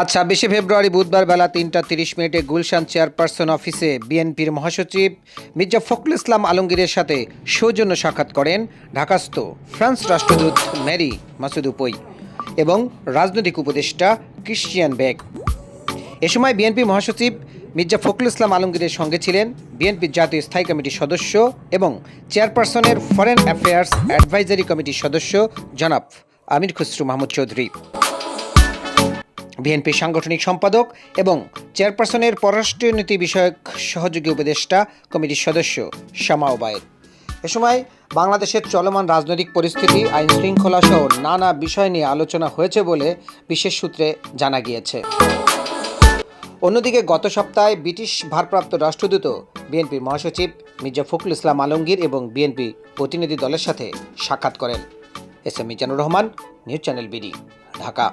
আজ ছাব্বিশে ফেব্রুয়ারি বুধবার বেলা তিনটা তিরিশ মিনিটে গুলশান চেয়ারপারসন অফিসে বিএনপির মহাসচিব মির্জা ফখরুল ইসলাম আলমগীরের সাথে সৌজন্য সাক্ষাৎ করেন ঢাকাস্থ ফ্রান্স রাষ্ট্রদূত ম্যারি মাসুদ উপই এবং রাজনৈতিক উপদেষ্টা ক্রিশ্চিয়ান বেগ। এ সময় বিএনপি মহাসচিব মির্জা ফখরুল ইসলাম আলমগীরের সঙ্গে ছিলেন বিএনপির জাতীয় স্থায়ী কমিটির সদস্য এবং চেয়ারপারসনের ফরেন অ্যাফেয়ার্স অ্যাডভাইজারি কমিটির সদস্য জনাব আমির খুসরু মাহমুদ চৌধুরী। বিএনপির সাংগঠনিক সম্পাদক এবং চেয়ারপারসনের পররাষ্ট্রনীতি বিষয়ক সহযোগী উপদেষ্টা কমিটির সদস্য শামা ওবায়েদ। এ সময় বাংলাদেশের চলমান রাজনৈতিক পরিস্থিতি, আইন শৃঙ্খলা সহ নানা বিষয় নিয়ে আলোচনা হয়েছে বলে বিশেষ সূত্রে জানা গিয়েছে। অন্যদিকে গত সপ্তাহে ব্রিটিশ ভারপ্রাপ্ত রাষ্ট্রদূত, বিএনপির মহাসচিব মির্জা ফখরুল ইসলাম আলমগীর এবং বিএনপি প্রতিনিধি দলের সাথে সাক্ষাৎ করেন। S M Mizanur Rahman, news channel BD, Dhaka.